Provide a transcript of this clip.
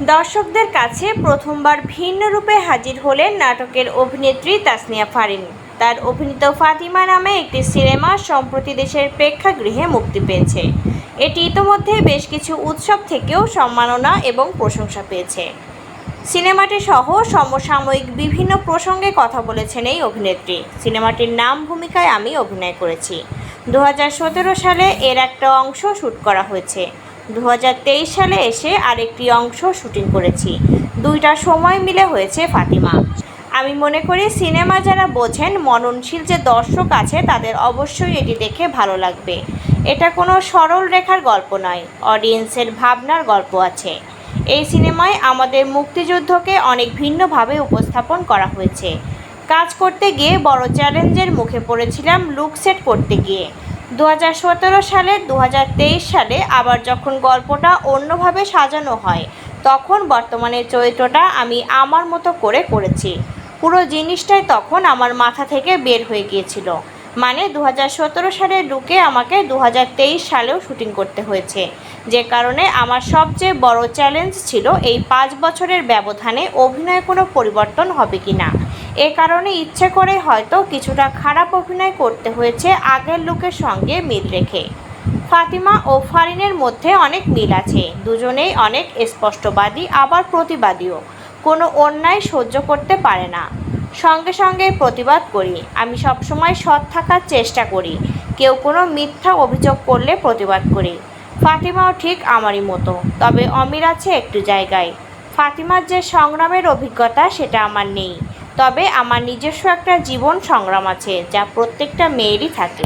দর্শকদের কাছে প্রথমবার ভিন্ন রূপে হাজির হলেন নাটকের অভিনেত্রী তাসনিয়া ফারিন। তার অভিনীত ফাতিমা নামে একটি সিনেমা সম্প্রতি দেশের প্রেক্ষাগৃহে মুক্তি পেয়েছে। এটি ইতোমধ্যে বেশ কিছু উৎসব থেকেও সম্মাননা এবং প্রশংসা পেয়েছে। সিনেমাটি সহ সমসাময়িক বিভিন্ন প্রসঙ্গে কথা বলেছেন এই অভিনেত্রী। সিনেমাটির নাম ভূমিকায় আমি অভিনয় করেছি। দু হাজার সতেরো সালে এর একটা অংশ শ্যুট করা হয়েছে। দু হাজার তেইশ সালে এসে আরেকটি অংশ শুটিং করেছি। দুইটা সময় মিলে হয়েছে ফাতিমা। আমি মনে করি সিনেমা যারা বোঝেন, মননশীল যে দর্শক আছে, তাদের অবশ্যই এটি দেখে ভালো লাগবে। এটা কোনো সরল রেখার গল্প নয়, অডিয়েন্সের ভাবনার গল্প আছে। এই সিনেমায় আমাদের মুক্তিযুদ্ধকে অনেক ভিন্নভাবে উপস্থাপন করা হয়েছে। কাজ করতে গিয়ে বড় চ্যালেঞ্জের মুখে পড়েছিলাম লুক সেট করতে গিয়ে। দু হাজার সতেরো সালে দু হাজার তেইশ সালে আবার যখন গল্পটা অন্যভাবে সাজানো হয়, তখন বর্তমানে চরিত্রটা আমি আমার মতো করে করেছি। পুরো জিনিসটাই তখন আমার মাথা থেকে বের হয়ে গিয়েছিল। মানে দু হাজার সতেরো সালে লুকে আমাকে দু হাজার তেইশ সালেও শুটিং করতে হয়েছে। যে কারণে আমার সবচেয়ে বড় চ্যালেঞ্জ ছিল এই পাঁচ বছরের ব্যবধানে অভিনয়ে কোনো পরিবর্তন হবে কি না এ কারণে ইচ্ছে করে হয়তো কিছুটা খারাপ অভিনয় করতে হয়েছে আগের লুকের সঙ্গে মিল রেখে। ফাতিমা ও ফারিনের মধ্যে অনেক মিল আছে, দুজনেই অনেক স্পষ্টবাদী, আবার প্রতিবাদীও। কোনো অন্যায় সহ্য করতে পারে না। সঙ্গে সঙ্গে প্রতিবাদ করি, আমি সবসময় সৎ থাকার চেষ্টা করি, কেউ কোনো মিথ্যা অভিযোগ করলে প্রতিবাদ করি। ফাতিমাও ঠিক আমারই মতো, তবে অমির আছে একটু জায়গায়। ফাতিমার যে সংগ্রামের অভিজ্ঞতা, সেটা আমার নেই। তবে আমার নিজস্ব একটা জীবন সংগ্রাম আছে যা প্রত্যেকটা মেয়েরই থাকে।